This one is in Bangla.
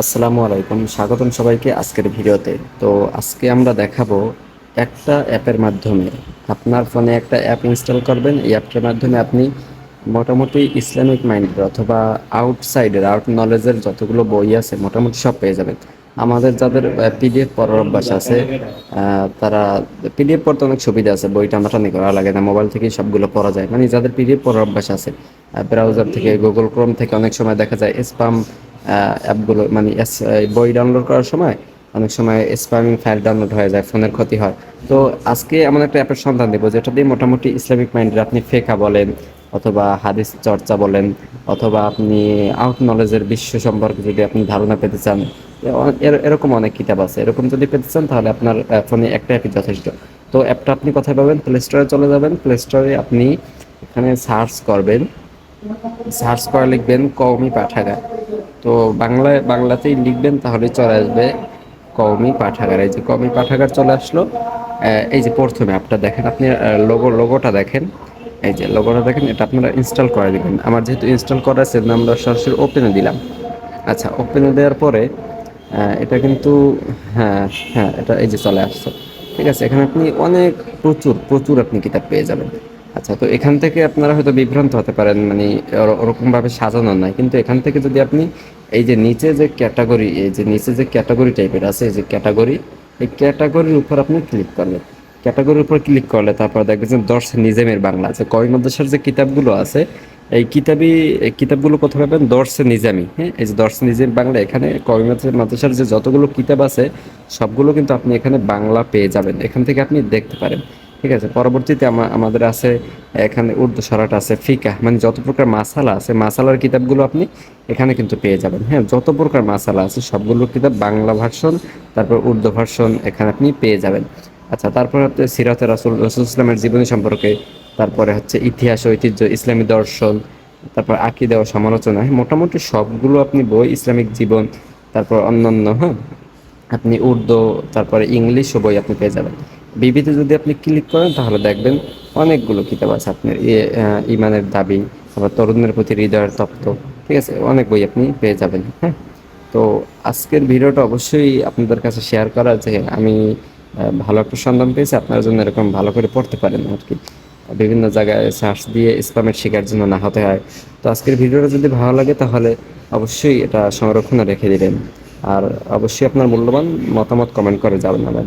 আসসালামু আলাইকুম, স্বাগতম সবাইকে আজকের ভিডিওতে। তো আজকে আমরা দেখাবো একটা অ্যাপের মাধ্যমে আপনার ফোনে একটা অ্যাপ ইনস্টল করবেন। এই অ্যাপটার মাধ্যমে আপনি মোটামুটি ইসলামিক মাইন্ডের অথবা আউটসাইডের, আউট নলেজের যতগুলো বই আছে, মোটামুটি সব পেয়ে যাবেন। আমাদের যাদের পিডিএফ পড়ার অভ্যাস আছে তারা পিডিএফ পড়তে অনেক সুবিধা আছে বই টানাটানি করা লাগে না, মোবাইল থেকেই সবগুলো পড়া যায়। মানে যাদের পিডিএফ পড়ার অভ্যাস আছে ব্রাউজার থেকে, গুগল ক্রোম থেকে অনেক সময় দেখা যায়, স্পাম অ্যাপগুলো মানে বই ডাউনলোড করার সময় অনেক সময় স্প্যামিং ফাইল ডাউনলোড হয়ে যায় ফোনের ক্ষতি হয়। তো আজকে এমন একটা অ্যাপের সন্ধান দেবো, যেটা দিয়ে মোটামুটি ইসলামিক মাইন্ডের আপনি ফেকা বলেন, অথবা হাদিস চর্চা বলেন, অথবা আপনি আউট নলেজের বিশ্ব সম্পর্কে যদি আপনি ধারণা পেতে চান, এর- এরকম অনেক কিতাব আছে। এরকম যদি পেতে চান, তাহলে আপনার ফোনে একটা অ্যাপই যথেষ্ট। তো অ্যাপটা আপনি কোথায় পাবেন? প্লে স্টোরে চলে যাবেন। প্লে স্টোরে আপনি এখানে সার্চ করবেন। সার্চ করে লিখবেন, কওমি পাঠাগার। তো বাংলায়, বাংলাতেই লিখবেন, তাহলে চলে আসবে কওমি পাঠাগার। এই যে কওমি পাঠাগার চলে আসলো। এই যে প্রথমে অ্যাপটা দেখেন, আপনি লোগো লোগোটা দেখেন। এই যে লোগোটা দেখেন, এটা আপনারা ইনস্টল করে দিবেন। আমার যেহেতু ইনস্টল করা আছে আমরা সরাসরি ওপেনে দিলাম। আচ্ছা ওপেনে দেওয়ার পরে এটা কিন্তু হ্যাঁ হ্যাঁ এটা এই যে চলে আসছে। ঠিক আছে, এখানে আপনি অনেক প্রচুর প্রচুর আপনি কিতাব পেয়ে যাবেন। আচ্ছা তো এখান থেকে আপনারা হয়তো বিভ্রান্ত হতে পারেন মানে ওরকমভাবে সাজানো নাই কিন্তু এখান থেকে যদি আপনি এই যে নিচে যে ক্যাটাগরি, এই যে নিচে যে ক্যাটাগরি টাইপের আছে, এই যে ক্যাটাগরি, এই ক্যাটাগরির উপর আপনি ক্লিক করবেন ক্যাটাগরির উপর ক্লিক করলে তারপর দেখবেন যে দর্শ নিজামের বাংলা আছে। কয় যে কিতাবগুলো আছে, এই কিতাবই, এই কিতাবগুলো কোথায় পাবেন দর্শে নিজামি হ্যাঁ? এই যে দর্শে নিজাম বাংলা, এখানে মাদ্রাসা- মাদ্রাসার যে যতগুলো কিতাব আছে, সবগুলো কিন্তু আপনি এখানে বাংলা পেয়ে যাবেন। এখান থেকে আপনি দেখতে পারেন। ঠিক আছে পরবর্তীতে আমা- আমাদের আছে এখানে উর্দু সরাট আছে ফিকা মানে যত প্রকার মাসালা আছে মাসালার কিতাবগুলো আপনি এখানে কিন্তু পেয়ে যাবেন হ্যাঁ? যত প্রকার মাসালা আছে সবগুলো কিতাব বাংলা ভার্সন তারপর উর্দু ভার্সন এখানে আপনি পেয়ে যাবেন। আচ্ছা তারপর হচ্ছে সিরাতে রাসুল রসুল ইসলামের জীবনী সম্পর্কে তারপরে হচ্ছে ইতিহাস ঐতিহ্য ইসলামী দর্শন তারপর আঁকি ও সমালোচনা হ্যাঁ, মোটামুটি সবগুলো আপনি বই ইসলামিক জীবন তারপর অন্যান্য হ্যাঁ? আপনি উর্দু তারপরে ইংলিশও বই আপনি পেয়ে যাবেন। বিবিতে যদি আপনি ক্লিক করেন, তাহলে দেখবেন অনেকগুলো কিতাব আছে আপনার ইমানের দাবি, তারপর তরুণের প্রতি হৃদয়ের তত্ত্ব ঠিক আছে? অনেক বই আপনি পেয়ে যাবেন হ্যাঁ? তো আজকের ভিডিওটা অবশ্যই আপনাদের কাছে শেয়ার করা যে আমি ভালো একটা সন্ধান পেয়েছি, আপনার জন্য এরকম ভালো করে পড়তে পারেন আর কি। বিভিন্ন জায়গায় সার্চ দিয়ে স্প্যামের শিকার জন্য না হতে হয়। তো আজকের ভিডিওটা যদি ভালো লাগে, তাহলে অবশ্যই এটা সংরক্ষণে রেখে দিবেন। আর অবশ্যই আপনার মূল্যবান মতামত কমেন্ট করে যাবেন আমার